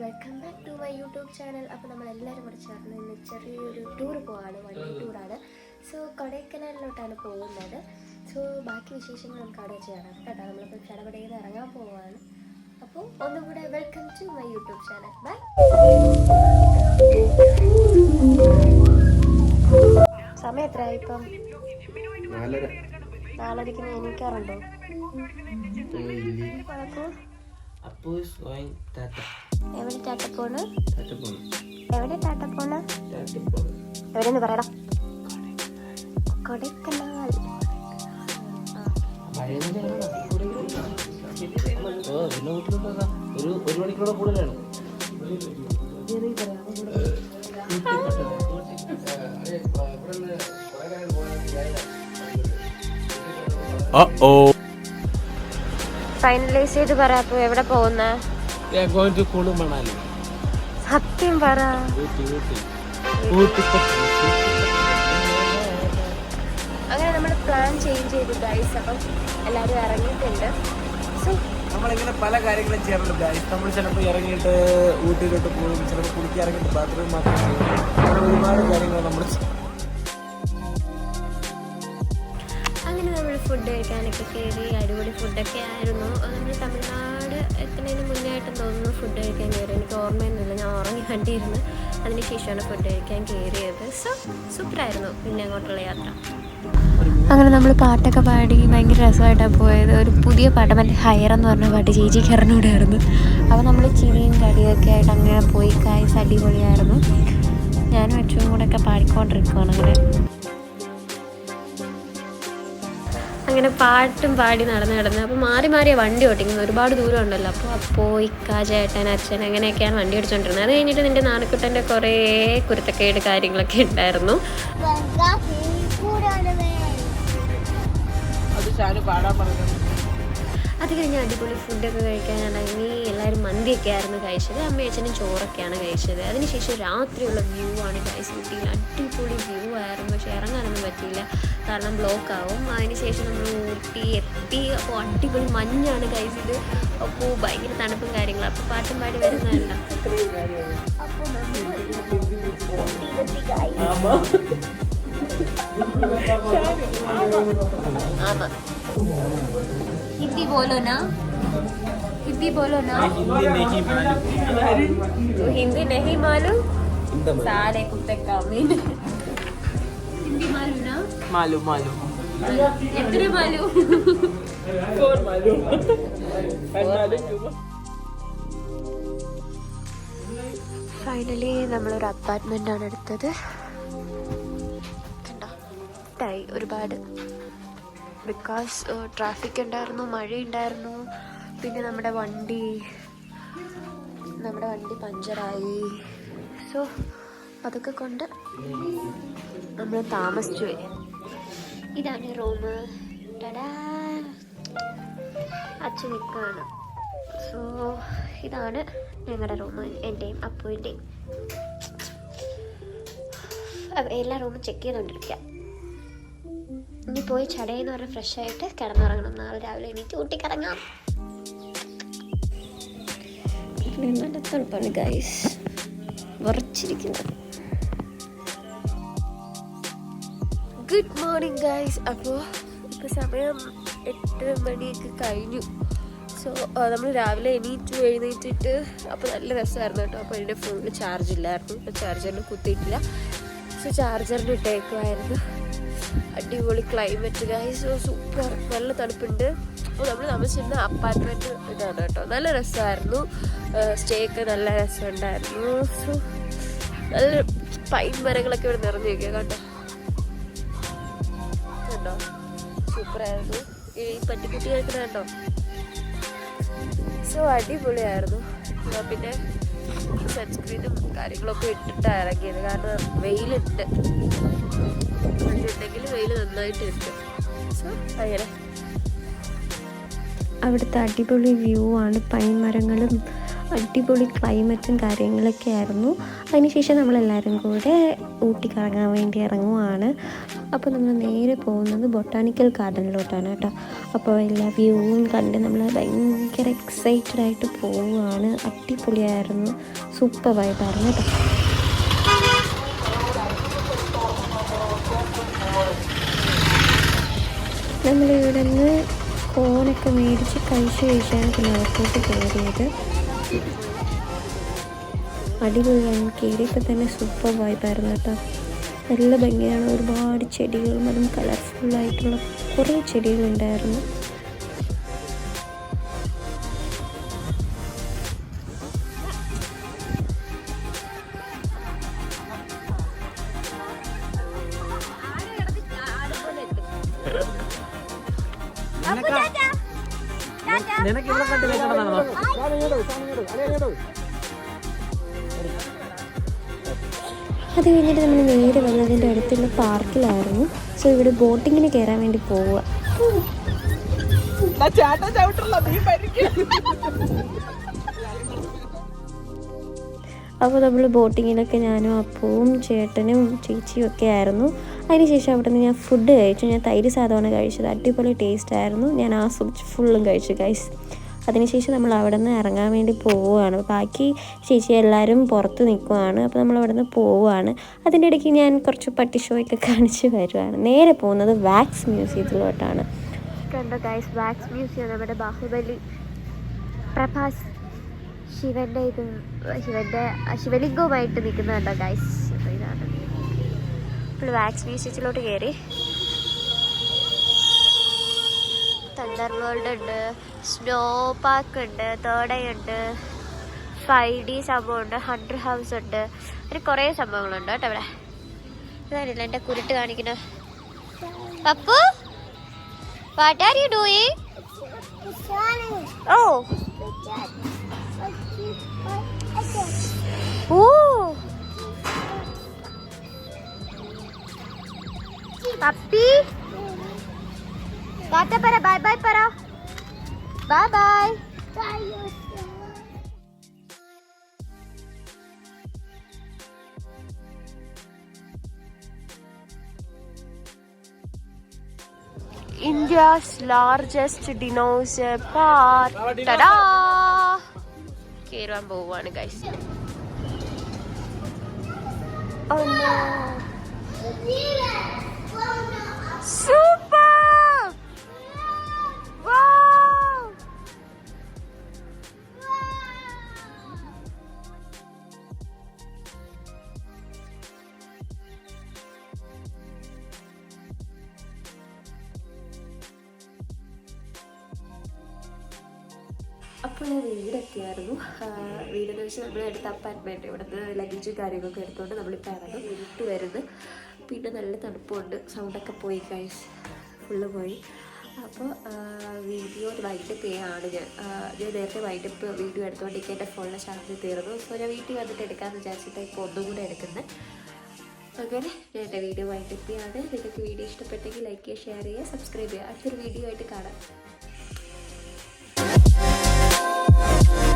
Welcome back to my YouTube channel അപ്പോൾ നമ്മൾ എല്ലാവരും കൂടെ ചേർന്ന് ഇന്ന് ചെറിയൊരു ടൂർ പോവാണ് വണ്ടി ടൂറാണ് സോ കൊടൈക്കനാലിലോട്ടാണ് പോകുന്നത്. സോ ബാക്കി വിശേഷങ്ങൾ നമുക്ക് അവിടെ കാണാം കേട്ടോ. നമ്മളിപ്പോൾ ചടപടയിൽ നിന്ന് ഇറങ്ങാൻ പോവുകയാണ് അപ്പോൾ ഒന്നുകൂടെ welcome to my YouTube channel bye സമയം എത്രയായി ഇപ്പം? നാലര. നാലരയ്ക്ക് എണീക്കാറുണ്ടോ? അപ്പോൾ എവിടെ ടാറ്റപ്പോണ് ടാറ്റപ്പോണ് എവിടെന്ന് പറയടാ? കൊടൈക്കനാൽ. ഒരു ഒരു മണിക്കൂടെ കൂടുതലാണ്. ഫൈനലൈസ് ചെയ്ത് പറയാ അപ്പൊ എവിടെ പോകുന്ന? കുളു മണാലി? സത്യം പറ. ഊട്ടി ഊട്ടി. ഊട്ടി അങ്ങനെ നമ്മൾ പ്ലാൻ ചേഞ്ച് ചെയ്തു ഗൈസ് അപ്പം എല്ലാവരും ഇറങ്ങിയിട്ടുണ്ട്. സോ നമ്മളിങ്ങനെ പല കാര്യങ്ങളും ചെയ്യാറുണ്ട് ഗൈസ് നമ്മൾ ചിലപ്പോൾ ഇറങ്ങിയിട്ട് ഊട്ടിയിലോട്ട് പോകും ചിലപ്പോൾ കുളിക്കാൻ ഇറങ്ങിയിട്ട് ബാത്റൂം മാത്രം ചെയ്യും അങ്ങനെ ഒരുപാട് കാര്യങ്ങൾ നമ്മൾ ഫുഡ് കഴിക്കാനൊക്കെ കയറി അടിപൊളി ഫുഡൊക്കെ ആയിരുന്നു. നമ്മൾ തമിഴ്നാട് എത്തുന്നതിന് മുന്നേ ആയിട്ട് തോന്നുന്നു ഫുഡ് കഴിക്കാൻ കയറി. എനിക്ക് ഓർമ്മയൊന്നുമില്ല. ഞാൻ ഉറങ്ങി കണ്ടിരുന്നു. അതിന് ശേഷമാണ് ഫുഡ് കഴിക്കാൻ കയറിയത്. സോ സൂപ്പറായിരുന്നു. പിന്നെ അങ്ങോട്ടുള്ള യാത്ര. അങ്ങനെ നമ്മൾ പാട്ടൊക്കെ പാടി ഭയങ്കര രസമായിട്ടാണ് പോയത്. ഒരു പുതിയ പാട്ട് മറ്റേ ഹയർ എന്ന് പറഞ്ഞ പാട്ട് ചേച്ചി കറിനൂടായിരുന്നു അപ്പോൾ നമ്മൾ ചിരിയും കടിയൊക്കെ ആയിട്ട് അങ്ങനെ പോയി കായ്സ് അടിപൊളിയായിരുന്നു. ഞാനും അച്ഛനും കൂടെ ഒക്കെ പാടിക്കൊണ്ടിരിക്കുവാണ് അങ്ങനെ. അങ്ങനെ പാട്ടും പാടി നടന്ന് നടന്ന് അപ്പോൾ മാറി മാറിയ വണ്ടി ഓട്ടിക്കുന്നത്. ഒരുപാട് ദൂരം ഉണ്ടല്ലോ. അപ്പോൾ അപ്പോൾ ഇക്ക ചേട്ടൻ അച്ഛൻ അങ്ങനെയൊക്കെയാണ് വണ്ടി ഓടിച്ചുകൊണ്ടിരുന്നത് അത് കഴിഞ്ഞിട്ട് നിന്റെ നാണക്കുട്ടന്റെ കുറേ കുരുത്തക്കേട് കാര്യങ്ങളൊക്കെ ഉണ്ടായിരുന്നു. അത് കഴിഞ്ഞ് അടിപൊളി ഫുഡൊക്കെ കഴിക്കാനാണെങ്കിൽ എല്ലാവരും മന്തിയൊക്കെ ആയിരുന്നു കഴിച്ചത്. അമ്മയും അച്ഛനും ചോറൊക്കെയാണ് കഴിച്ചത്. അതിനുശേഷം രാത്രിയുള്ള വ്യൂ ആണ് കഴിച്ചു ഊട്ടിയിൽ അടിപൊളി വ്യൂ ആയിരുന്നു. പക്ഷെ ഇറങ്ങാനൊന്നും പറ്റിയില്ല. കാരണം ബ്ലോക്ക് ആവും അതിനുശേഷം നമ്മൾ ഊട്ടി എത്തി. അപ്പോൾ അടിപൊളി മഞ്ഞാണ് കഴിച്ചത് അപ്പോൾ ഭയങ്കര തണുപ്പും കാര്യങ്ങളും. അപ്പോൾ പാട്ടും പാടി വരുന്നതല്ല. ഹിന്ദി ബോലോ നാ ഹിന്ദി ബോലോ ഹിന്ദി നെഹി മാലൂ സാരേ കുത്തക്കാമീൻ മാലു മാലു. എത്ര മാലൂം? മാലു. ഫൈനലി നമ്മളൊരു അപ്പാർട്ട്മെന്റ് ആണ് എടുത്തത്. കണ്ടോ? ഇട്ടായി ഒരുപാട്. ബിക്കോസ് ട്രാഫിക് ഉണ്ടായിരുന്നു മഴയുണ്ടായിരുന്നു. പിന്നെ നമ്മുടെ വണ്ടി നമ്മുടെ വണ്ടി പഞ്ചറായി സോ അതൊക്കെ കൊണ്ട് നമ്മൾ താമസിച്ചു ഇതാണ് റൂം അച്ഛൻ നിൽക്കുകയാണ് സോ ഇതാണ് ഞങ്ങളുടെ റൂം എന്റെയും അപ്പുവിന്റെയും എല്ലാ റൂമും ചെക്ക് ചെയ്തുകൊണ്ടിരിക്കുക ഇനി പോയി ചടയെന്ന് പറഞ്ഞ് ഫ്രഷ് ആയിട്ട് കിടന്നുറങ്ങണം. നാളെ രാവിലെ എണീറ്റ് ഊട്ടിക്കിറങ്ങാം. നല്ല തണുപ്പാണ് ഗൈസ് വിറച്ചിരിക്കുന്നത് ഗുഡ് മോർണിംഗ് ഗൈസ് അപ്പോൾ ഇപ്പോൾ സമയം എട്ട് മണിയൊക്കെ കഴിഞ്ഞു. സോ നമ്മൾ രാവിലെ എണീറ്റു എഴുന്നേറ്റിട്ട് അപ്പോൾ നല്ല രസമായിരുന്നു കേട്ടോ. അപ്പോൾ എന്റെ ഫോണിൽ ചാർജ് ഇല്ലായിരുന്നു. അപ്പോൾ ചാർജറിന് കുത്തിയിട്ടില്ല. സോ ചാർജറിന് ഇട്ടേക്കുമായിരുന്നു അടിപൊളി ക്ലൈമറ്റ് ഗൈസ് സൂപ്പർ നല്ല തണുപ്പുണ്ട്. അപ്പോൾ നമ്മൾ താമസിച്ചിരുന്ന അപ്പാർട്ട്മെന്റ് ഇതാണ് കേട്ടോ. നല്ല രസമായിരുന്നു. സ്റ്റേ ഒക്കെ നല്ല രസമുണ്ടായിരുന്നു. സോ നല്ല പൈൻ മരങ്ങളൊക്കെ ഇവിടെ നിറഞ്ഞു വയ്ക്കുക കേട്ടോ കണ്ടോ? സൂപ്പറായിരുന്നു. ഈ പട്ടിക്കുട്ടി കേൾക്കുന്ന കണ്ടോ? സോ അടിപൊളിയായിരുന്നു. പിന്നെ സൺസ്ക്രീനും കാര്യങ്ങളൊക്കെ ഇട്ടിട്ടാണ് ഇറങ്ങിയത് കാരണം വെയിലിട്ട് ഉണ്ടെങ്കിൽ വെയിൽ നന്നായിട്ട് ഇട്ട്. സോ അങ്ങനെ. അവിടുത്തെ അടിപൊളി വ്യൂ ആണ്. പൈൻ മരങ്ങളും അടിപൊളി ക്ലൈമറ്റും കാര്യങ്ങളൊക്കെ ആയിരുന്നു. അതിനുശേഷം നമ്മളെല്ലാവരും കൂടെ ഊട്ടി കറങ്ങാൻ വേണ്ടി ഇറങ്ങുവാണ്. അപ്പോൾ നമ്മൾ നേരെ പോകുന്നത് ബൊട്ടാണിക്കൽ ഗാർഡനിലോട്ടാണ് കേട്ടോ. അപ്പോൾ എല്ലാ വ്യൂവും കണ്ട് നമ്മൾ ഭയങ്കര എക്സൈറ്റഡ് ആയിട്ട് പോവുകയാണ്. അടിപൊളിയായിരുന്നു. സൂപ്പർ വൈബായിരുന്നു കേട്ടോ. നമ്മളിവിടെ നിന്ന് കോണൊക്കെ മേടിച്ച് കഴിച്ച് കഴിച്ചാണ് പിന്നെ അകത്തോട്ട് കയറിയത്. അടിപൊളിയാണ് കയറിയപ്പോൾ തന്നെ സൂപ്പർ വൈബായിരുന്നു കേട്ടോ. നല്ല ഭംഗിയാണ്. ഒരുപാട് ചെടികളും അതും കളർഫുള്ളായിട്ടുള്ള കുറേ ചെടികളുണ്ടായിരുന്നു നിനക്ക് ഇവിടെ കണ്ട് കേൾക്കണമെന്നാണോ അത് കഴിഞ്ഞിട്ട് നമ്മൾ നേരെ വന്നതിന്റെ അടുത്തുള്ള പാർക്കിലായിരുന്നു. സോ ഇവിടെ ബോട്ടിങ്ങിന് കയറാൻ വേണ്ടി പോവുക. ചേട്ടൻ ചവിട്ടുള്ള നീ പരിക്കും. അപ്പോൾ നമ്മൾ ബോട്ടിങ്ങിലൊക്കെ ഞാനും അപ്പവും ചേട്ടനും ചേച്ചിയും ഒക്കെ ആയിരുന്നു. അതിനുശേഷം അവിടെ നിന്ന് ഞാൻ ഫുഡ് കഴിച്ചു. ഞാൻ തൈര് സാധമാണ് കഴിച്ചത്. അടിപൊളി ടേസ്റ്റ് ആയിരുന്നു. ഞാൻ ആസ്വദിച്ച് ഫുള്ളും കഴിച്ചു ഗൈസ് അതിനുശേഷം നമ്മൾ അവിടെ നിന്ന് ഇറങ്ങാൻ വേണ്ടി പോവുകയാണ്. ബാക്കി ചേച്ചി എല്ലാവരും പുറത്ത് നിൽക്കുവാണ്. അപ്പോൾ നമ്മൾ അവിടെ നിന്ന് പോവുകയാണ്. അതിന്റെ ഇടയ്ക്ക് ഞാൻ കുറച്ച് പട്ടി ഷോയൊക്കെ കാണിച്ച് വരുവാണ്. നേരെ പോകുന്നത് വാക്സ് മ്യൂസിയത്തിലോട്ടാണ് കണ്ടോ ഗൈസ് വാക്സ് മ്യൂസിയം നമ്മുടെ ബാഹുബലി പ്രഭാസ് ശിവന്റെ ഇത് ശിവന്റെ ശിവലിംഗവുമായിട്ട് നിൽക്കുന്നുണ്ടോ ഗൈസ് അപ്പോൾ ഇതാണ്. ഇപ്പോൾ വാക്സ് മ്യൂസിയത്തിലോട്ട് കയറി തണ്ടർ വേൾഡ് ഉണ്ട് സ്നോ പാർക്ക് ഉണ്ട് തോടയുണ്ട് ഉണ്ട് ഫൈവ് ഡി സംഭവമുണ്ട് ഹൺഡ്രഡ് ഹൗസ് ഉണ്ട്. അങ്ങനെ കുറേ സംഭവങ്ങളുണ്ട് കേട്ടോ ഇവിടെ. ഇതാണില്ല എന്റെ കുരുട്ട് കാണിക്കണ Pappu what are you doing oh puppy tata പറ ബൈ ബൈ പറ bye bye India's largest dinosaur park. Ta-da! കയറുവാൻ guys. ഗൈസ് സൂപ്പർ അപ്പോൾ ഞാൻ വീടെത്തിയായിരുന്നു വീടെന്ന് വെച്ചാൽ നമ്മൾ എടുത്ത അപ്പാർട്ട്മെന്റ് ഇവിടുന്ന് ലഗേജും കാര്യങ്ങളൊക്കെ എടുത്തുകൊണ്ട് നമ്മളിപ്പോൾ ഇറങ്ങി വീട്ടിൽ വരുന്നത് പിന്നെ നല്ല തണുപ്പുണ്ട്. സൗണ്ടൊക്കെ പോയി കഴിച്ച് ഫുള്ള് പോയി. അപ്പോൾ വീഡിയോ വൈകിട്ടപ്പ് ചെയ്യാണ് ഞാൻ. ഞാൻ നേരത്തെ വൈകിട്ടപ്പ് വീഡിയോ എടുത്തുകൊണ്ടിരിക്കുക എന്റെ ഫോണിലെ ചാർജ് തീർന്നു. സോ ഞാൻ വീട്ടിൽ വന്നിട്ട് എടുക്കാമെന്ന് വിചാരിച്ചിട്ട് ഇപ്പോൾ ഒന്നും കൂടെ എടുക്കുന്നത് അങ്ങനെ ഞാൻ എന്റെ വീഡിയോ വൈകിട്ടപ്പ് ചെയ്യാണ്. നിങ്ങൾക്ക് വീഡിയോ ഇഷ്ടപ്പെട്ടെങ്കിൽ ലൈക്ക് ചെയ്യുക ഷെയർ ചെയ്യുക സബ്സ്ക്രൈബ് ചെയ്യുക. അടുത്തൊരു വീഡിയോ ആയിട്ട് കാണാം. Bye.